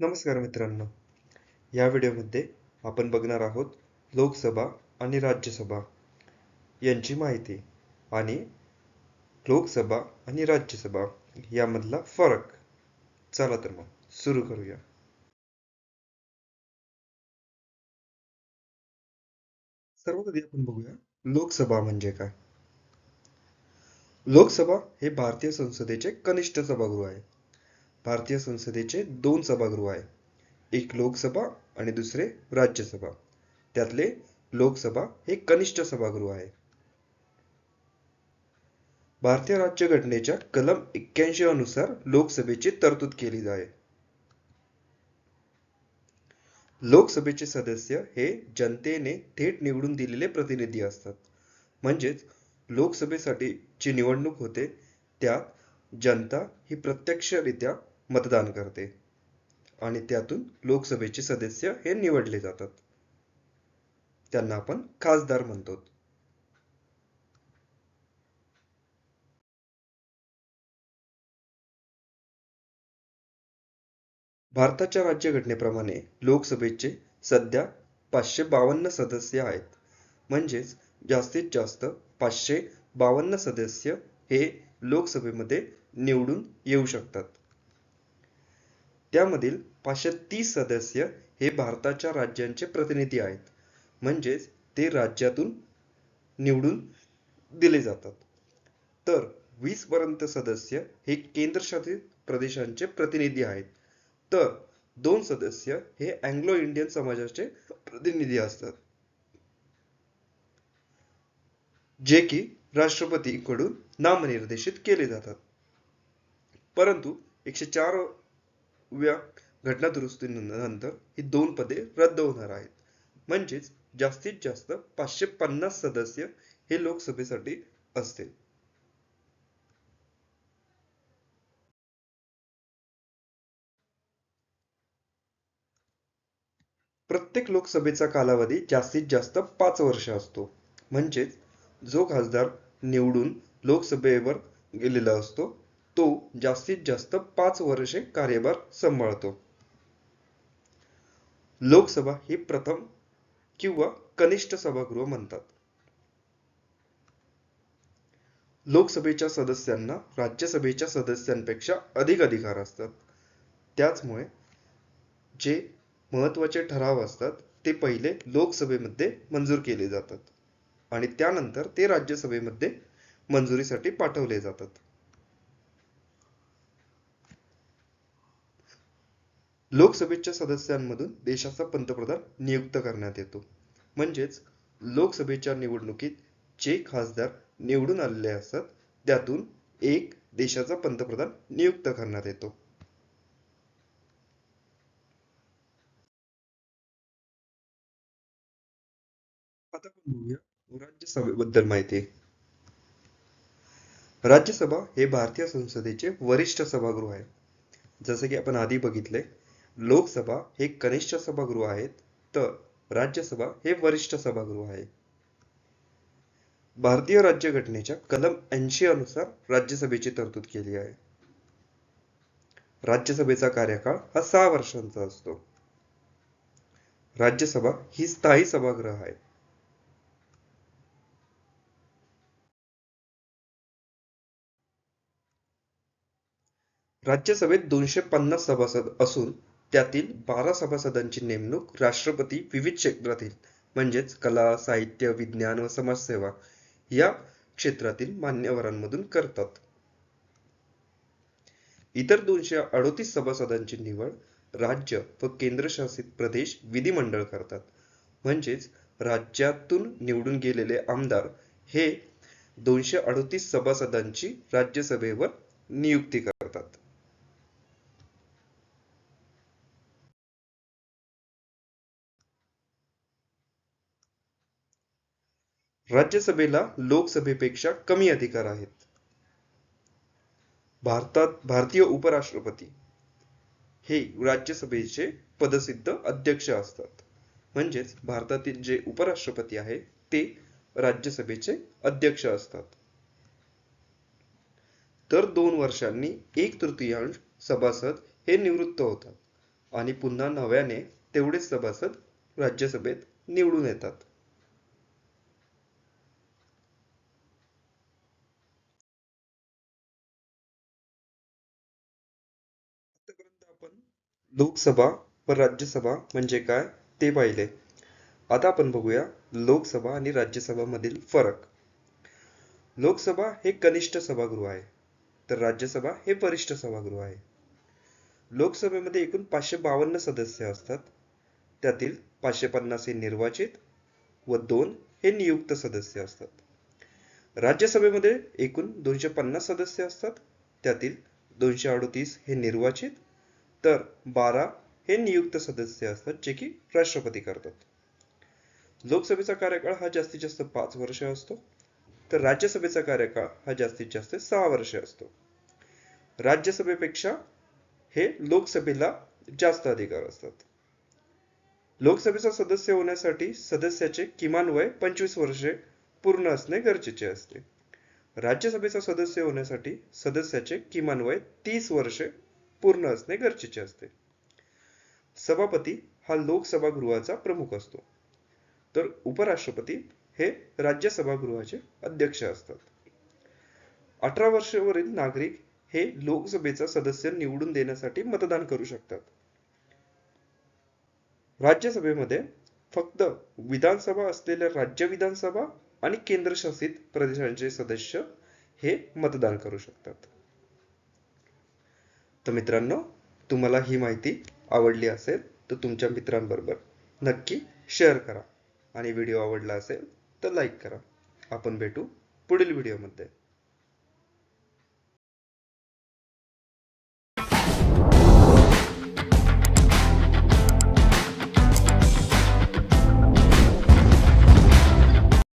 नमस्कार मित्रांनो. या व्हिडिओमध्ये आपण बघणार आहोत लोकसभा आणि राज्यसभा यांची माहिती आणि लोकसभा आणि राज्यसभा यामधला फरक. चला तर मग सुरू करूया. सर्वप्रथम आपण बघूया लोकसभा म्हणजे काय? लोकसभा हे भारतीय संसदेचे कनिष्ठ सभागृह आहे. भारतीय संसदेचे दोन सभागृह आहे. एक लोकसभा आणि दुसरे राज्यसभा. त्यातले लोकसभा हे कनिष्ठ सभागृह आहे. भारतीय राज्यघटनेच्या कलम एक्क्याऐंशी अनुसार लोकसभेची तरतूद केली आहे लोकसभेचे सदस्य हे जनतेने थेट निवडून दिलेले प्रतिनिधी असतात. म्हणजेच लोकसभेसाठी जी निवडणूक होते त्यात जनता ही प्रत्यक्षरित्या मतदान करते. आणि त्यातून लोकसभेचे सदस्य हे निवडले जातात. त्यांना आपण खासदार म्हणतो. भारताच्या राज्यघटनेप्रमाणे लोकसभेचे सध्या पाचशे बावन्न सदस्य आहेत. म्हणजेच जास्तीत जास्त पाचशे बावन्न सदस्य हे लोकसभेमध्ये निवडून येऊ शकतात. त्यामधील पाचशे तीस सदस्य हे भारताच्या राज्यांचे प्रतिनिधी आहेत. म्हणजेच ते राज्यातून निवडून दिले जातात. तर वीस पर्यंत सदस्य हे केंद्रशासित प्रदेशांचे प्रतिनिधी आहेत. तर दोन सदस्य हे अँग्लो इंडियन समाजाचे प्रतिनिधी असतात. जे की राष्ट्रपतीकडून नामनिर्देशित केले जातात. परंतु एकशे चार व्य घटना दुरुस्तीनंतर ही दोन पदे रद्द होणार आहेत. म्हणजेच जास्तीत जास्त पाचशे पन्नास सदस्य हे लोकसभेसाठी असतील. प्रत्येक लोकसभेचा कालावधी जास्तीत जास्त पाच वर्ष असतो. म्हणजेच जो खासदार निवडून लोकसभेवर गेलेला असतो तो जास्तीत जास्त पाच वर्षे कार्यभार सांभाळतो. लोकसभा ही प्रथम किंवा कनिष्ठ सभागृह म्हणतात. लोकसभेच्या सदस्यांना राज्यसभेच्या सदस्यांपेक्षा अधिक अधिकार असतात. त्याचमुळे जे महत्त्वाचे ठराव असतात ते पहिले लोकसभेमध्ये मंजूर केले जातात आणि त्यानंतर ते राज्यसभेमध्ये मंजुरीसाठी पाठवले जातात. लोकसभेच्या सदस्यांमधून देशाचा पंतप्रधान नियुक्त करण्यात येतो. म्हणजेच लोकसभेच्या निवडणुकीत जे खासदार निवडून आलेले असतात त्यातून एक देशाचा पंतप्रधान नियुक्त करण्यात येतो. आता आपण बघूया राज्यसभेबद्दल माहिती. राज्यसभा हे भारतीय संसदेचे वरिष्ठ सभागृह आहे. जसे की आपण आधी बघितले लोकसभा हे कनिष्ठ सभागृह आहेत तर राज्यसभा हे वरिष्ठ सभागृह आहे. भारतीय राज्यघटनेच्या कलम ऐंशी अनुसार राज्यसभेची तरतूद केली आहे. राज्यसभेचा कार्यकाळ हा सहा वर्षांचा असतो. राज्यसभा ही स्थायी सभागृह आहे. राज्यसभेत दोनशे पन्नास सभासद असून त्यातील बारा सभासदांची नेमणूक राष्ट्रपती विविध क्षेत्रातील म्हणजेच कला साहित्य विज्ञान व समाजसेवा या क्षेत्रातील मान्यवरांमधून करतात. इतर दोनशे अडोतीस सभासदांची निवड राज्य व केंद्रशासित प्रदेश विधिमंडळ करतात. म्हणजेच राज्यातून निवडून गेलेले आमदार हे दोनशे अडोतीस सभासदांची राज्यसभेवर नियुक्ती करतात. राज्यसभेला लोकसभेपेक्षा कमी अधिकार आहेत. भारतात भारतीय उपराष्ट्रपती हे राज्यसभेचे पदसिद्ध अध्यक्ष असतात. म्हणजेच भारतातील जे उपराष्ट्रपती आहे ते राज्यसभेचे अध्यक्ष असतात. तर दोन वर्षांनी एक तृतीयांश सभासद हे निवृत्त होतात आणि पुन्हा नव्याने तेवढेच सभासद राज्यसभेत निवडून येतात. लोकसभा व राज्यसभा म्हणजे काय ते पाहिले. आता आपण बघूया लोकसभा आणि राज्यसभा मधील फरक. लोकसभा हे कनिष्ठ सभागृह आहे तर राज्यसभा हे वरिष्ठ सभागृह आहे. लोकसभेमध्ये एकूण पाचशे बावन्न सदस्य असतात. त्यातील पाचशे पन्नास हे निर्वाचित व दोन हे नियुक्त सदस्य असतात. राज्यसभेमध्ये एकूण दोनशे पन्नास सदस्य असतात. त्यातील दोनशे अडोतीस हे निर्वाचित तर बारा हे नियुक्त सदस्य असतात जे की राष्ट्रपती करतात. लोकसभेचा कार्यकाळ हा जास्तीत जास्त पाच वर्ष असतो. तर राज्यसभेचा कार्यकाळ हा जास्तीत जास्त सहा वर्ष असतो. राज्यसभेपेक्षा हे लोकसभेला जास्त अधिकार असतात. लोकसभेचा सदस्य होण्यासाठी सदस्याचे किमान वय पंचवीस वर्षे पूर्ण असणे गरजेचे असते. राज्यसभेचा सदस्य होण्यासाठी सदस्याचे किमान वय तीस वर्षे पूर्ण असणे गरजेचे असते. सभापती हा लोकसभागृहाचा प्रमुख असतो. तर उपराष्ट्रपती हे राज्यसभागृहाचे अध्यक्ष असतात. अठरा वर्षावरील नागरिक हे लोकसभेचा सदस्य निवडून देण्यासाठी मतदान करू शकतात. राज्यसभेमध्ये फक्त विधानसभा असलेल्या राज्य विधानसभा आणि केंद्रशासित प्रदेशांचे सदस्य हे मतदान करू शकतात. तर मित्रांनो तुम्हाला ही माहिती आवडली असेल तर तुमच्या मित्रांबरोबर नक्की शेअर करा. आणि व्हिडिओ आवडला असेल तर लाईक करा. आपण भेटू पुढील व्हिडिओमध्ये